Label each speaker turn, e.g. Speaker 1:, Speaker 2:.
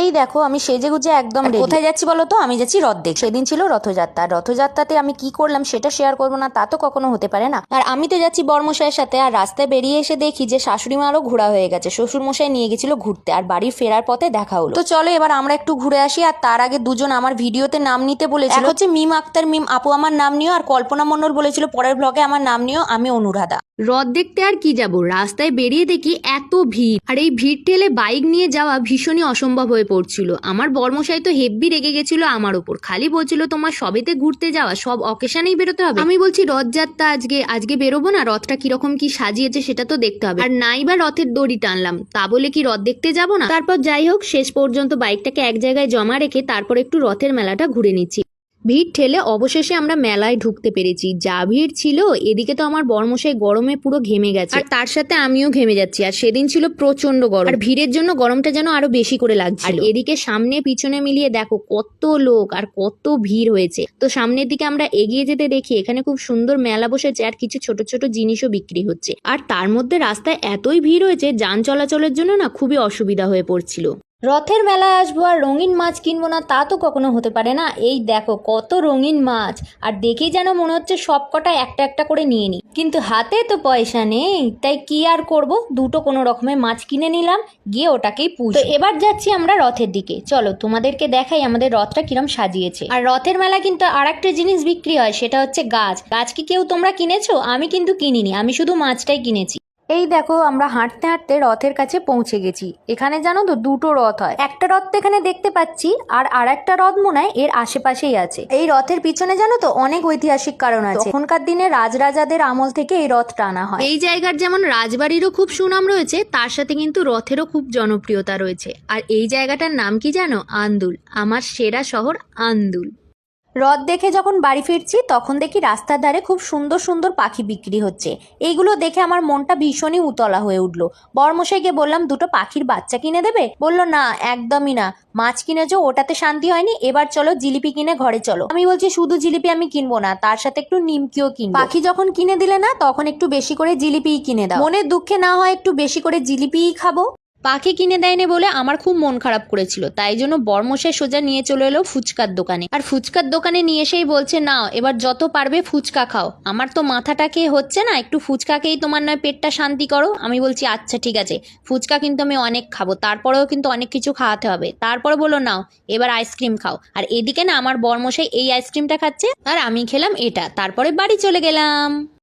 Speaker 1: এই দেখো আমি সেজে গুজে একদম কোথায় যাচ্ছি বলো তো? আমি যাচ্ছি রথ দেখ সেদিন ছিল রথযাত্রা। আর রথযাত্রাতে আমি কি করলাম সেটা শেয়ার করব না তা তো কখনো হতে পারে না। আর আমি তো যাচ্ছি বর্মশাইয়ের সাথে আর রাস্তায় বেরিয়ে এসে দেখি যে শাশুড়ি মারও ঘোরা হয়ে গেছে। শ্বশুর মশাই নিয়ে গেছিল ঘুরতে আর বাড়ি ফেরার পথে দেখা হলো। তো চলো এবার আমরা একটু ঘুরে আসি আর তার আগে দুজন আমার ভিডিওতে নাম নিতে বলেছিল। হচ্ছে মিম আক্তার মিম আপু আমার নাম নিও আর কল্পনা মণ্ডল বলেছিল পরের ব্লগে আমার নাম নিও আমি অনুরাধা।
Speaker 2: রথ দেখতে আর কি যাব? রাস্তায় বেরিয়ে দেখি এত ভিড়। আর এই ভিড় ঠেলে বাইক নিয়ে যাওয়া ভীষণই অসম্ভব হয়ে পড়ছিল। আমার বর্মশাই তো হেব্বি রেগে গেছিল আমার ওপর খালি বলছিল, তোমার সবেতে ঘুরতে যাওয়া, সব অকেশনেই বেরোতে হবে? আমি বলছি, রথযাত্রা আজকে আজকে বেরোবো না? রথটা কীরকম কি সাজিয়েছে সেটা তো দেখতে হবে। আর নাই বা রথের দড়ি টানলাম, তা বলে কি রথ দেখতে যাব না? তারপর যাই হোক, শেষ পর্যন্ত বাইকটাকে এক জায়গায় জমা রেখে তারপর একটু রথের মেলাটা ঘুরে নিচ্ছি। ভিড় ঠেলে অবশেষে আমরা মেলায় ঢুকতে পেরেছি। যা ভিড় ছিল এদিকে তো আমার বর্মশাই গরমে পুরো ঘেমে গেছে। আর তার সাথে আমিও ঘেমে যাচ্ছি আর সেদিন ছিল প্রচণ্ড গরম। আর ভিড়ের জন্য গরমটা যেন আরও বেশি করে লাগছে আর এদিকে সামনে পিছনে মিলিয়ে দেখো কত লোক আর কত ভিড় হয়েছে। তো সামনের দিকে আমরা এগিয়ে যেতে দেখি এখানে খুব সুন্দর মেলা বসেছে আর কিছু ছোট ছোট জিনিসও বিক্রি হচ্ছে। আর তার মধ্যে রাস্তায় এতই ভিড় হয়েছে যান চলাচলের জন্য না খুবই অসুবিধা হয়ে পড়ছিল।
Speaker 1: রথের মেলায় আসব আর রঙিন মাছ কিনবো না, তা তো কখনো হতে পারে না। এই দেখো, কত রঙিন মাছ। আর দেখেই যেন মনে হচ্ছে সব কটা একটা একটা করে নিয়ে নিই কিন্তু হাতে তো পয়সা নেই, তাই কি আর করব? দুটো কোনো রকমের মাছ কিনে নিলাম, গিয়ে ওটাকেই তো এবার যাচ্ছি আমরা রথের দিকে। চলো, তোমাদেরকে দেখাই আমাদের রথটা কিরম সাজিয়েছে। আর রথের মেলা কিন্তু আর একটা জিনিস বিক্রি হয়, সেটা হচ্ছে গাছ। গাছ কি কেউ তোমরা কিনেছো? আমি কিন্তু কিনিনি, আমি শুধু মাছটাই কিনেছি। এই দেখো, আমরা হাঁটতে হাঁটতে রথের কাছে পৌঁছে গেছি। এখানে জানো তো দুটো রথ হয়। একটা রথ তো এখানে দেখতে পাচ্ছি, আর আর একটা রথ মনে হয় এর আশেপাশেই আছে। এই রথের পিছনে জানো তো অনেক ঐতিহাসিক কারণ আছে। তখনকার দিনে রাজরাজাদের আমল থেকে এই রথ টানা হয়।
Speaker 2: এই জায়গার যেমন রাজবাড়িরও খুব সুনাম রয়েছে, তার সাথে কিন্তু রথেরও খুব জনপ্রিয়তা রয়েছে। আর এই জায়গাটার নাম কি জানো? আন্দুল, আমার সেরা শহর আন্দুল।
Speaker 1: রথ দেখে যখন বাড়ি ফিরছি, তখন দেখি রাস্তার ধারে খুব সুন্দর সুন্দর পাখি বিক্রি হচ্ছে। এইগুলো দেখে আমার মনটা ভীষণই উতলা হয়ে উঠল। বর্মশাইকে বললাম, দুটো পাখির বাচ্চা কিনে দেবে? বলল, না, একদমই না। মাছ কিনেছো, ওটাতে শান্তি হয়নি, এবার চলো জিলিপি কিনে ঘরে চলো। আমি বলছি, শুধু জিলিপি আমি কিনবো না, তার সাথে একটু নিমকিও কিনবো। পাখি যখন কিনে দিলে না, তখন একটু বেশি করে জিলিপিই কিনে দাও। মনের দুঃখে না হয় একটু বেশি করে জিলিপিই খাব।
Speaker 2: পাখি কিনে দেয়নি বলে আমার খুব মন খারাপ করেছিল। তাই জন্য বর্মশাই সোজা নিয়ে চলে এলো ফুচকার দোকানে। আর ফুচকার দোকানে নিয়ে এসেই বলছে, নাও, এবার যত পারবে ফুচকা খাও। আমার তো মাথাটা খেয়ে হচ্ছে না, একটু ফুচকা খেয়েই তোমার নয় পেটটা শান্তি করো। আমি বলছি আচ্ছা ঠিক আছে। ফুচকা কিন্তু আমি অনেক খাব, তারপরেও কিন্তু অনেক কিছু খাওয়াতে হবে। তারপরে বলো নাও, এবার আইসক্রিম খাও। আর এদিকে না আমার বর্মশাই এই আইসক্রিমটা খাচ্ছে, আর আমি খেলাম এটা। তারপরে বাড়ি চলে গেলাম।